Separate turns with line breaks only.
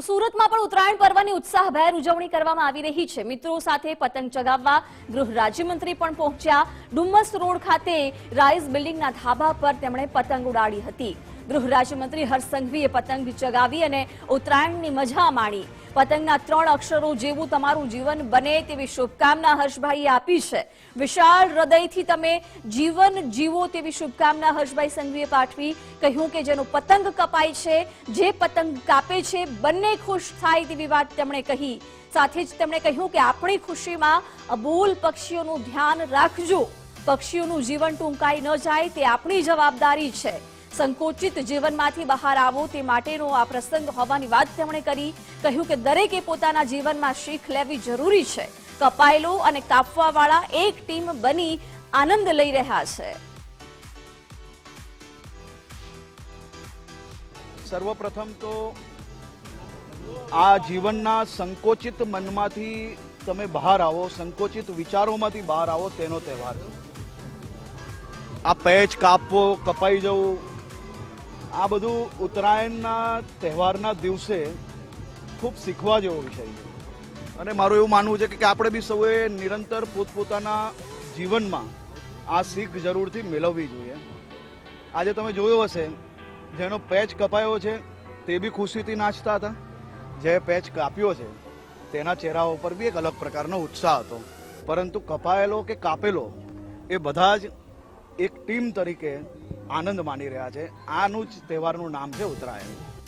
સુરતમાં પણ ઉત્તરાયણ પર્વની ઉત્સાહભેર ઉજવણી કરવામાં આવી રહી છે. મિત્રો સાથે પતંગ ચગાવવા ગૃહ રાજ્યમંત્રી પણ પહોંચ્યા. ડુમ્મસ રોડ ખાતે રાઇઝ બિલ્ડિંગના ધાબા પર તેમણે પતંગ ઉડાડી હતી. ગૃહ રાજ્યમંત્રી હર્ષ પતંગ ચગાવી અને ઉત્તરાયણની મજા માણી. પતંગના ત્રણ અક્ષરો જેવું તમારું જીવન બને તેવી શુભકામના હર્ષભાઈએ આપી છે. વિશાળ હૃદયથી તમે જીવન જીવો તેવી શુભકામના હર્ષભાઈ સંઘવીએ પાઠવી. કહ્યું કે જેનો પતંગ કપાય છે, જે પતંગ કાપે છે, બંને ખુશ થાય તેવી વાત તેમણે કહી. સાથે જ તેમણે કહ્યું કે આપણી ખુશીમાં અબોલ પક્ષીઓનું ધ્યાન રાખજો. પક્ષીઓનું જીવન ટૂંકાઈ ન જાય તે આપણી જવાબદારી છે. સંકોચિત જીવનમાંથી બહાર આવો તે માટેનો આ પ્રસંગ હોવાની વાત તેમણે કરી. કહ્યું કે દરેકે પોતાના જીવનમાં શીખ લેવી જરૂરી છે. કપાયેલો અને કાપવાવાળા એક ટીમ બની આનંદ લઈ રહ્યા છે.
સર્વપ્રથમ તો આ જીવનના સંકોચિત મનમાંથી તમે બહાર આવો, સંકોચિત વિચારોમાંથી બહાર આવો, તેનો તહેવાર આ પેચ કાપવો, કપાઈ જવું આ બધું ઉત્તરાયણના તહેવારના દિવસે ખૂબ શીખવા જેવો વિષય છે. અને મારું એવું માનવું છે કે આપણે બી સૌએ નિરંતર પોતપોતાના જીવનમાં આ શીખ જરૂરથી મેળવવી જોઈએ. આજે તમે જોયો હશે, જેનો પેચ કપાયો છે, તે બી ખુશીથી નાચતા હતા. જે પેચ કાપ્યો છે, તેના ચહેરા ઉપર બી એક અલગ પ્રકારનો ઉત્સાહ હતો. પરંતુ કપાયેલો કે કાપેલો, એ બધા જ એક ટીમ તરીકે આનંદ માણી રહ્યા છે. આનું જ તહેવારનું નામ છે ઉત્તરાયણ.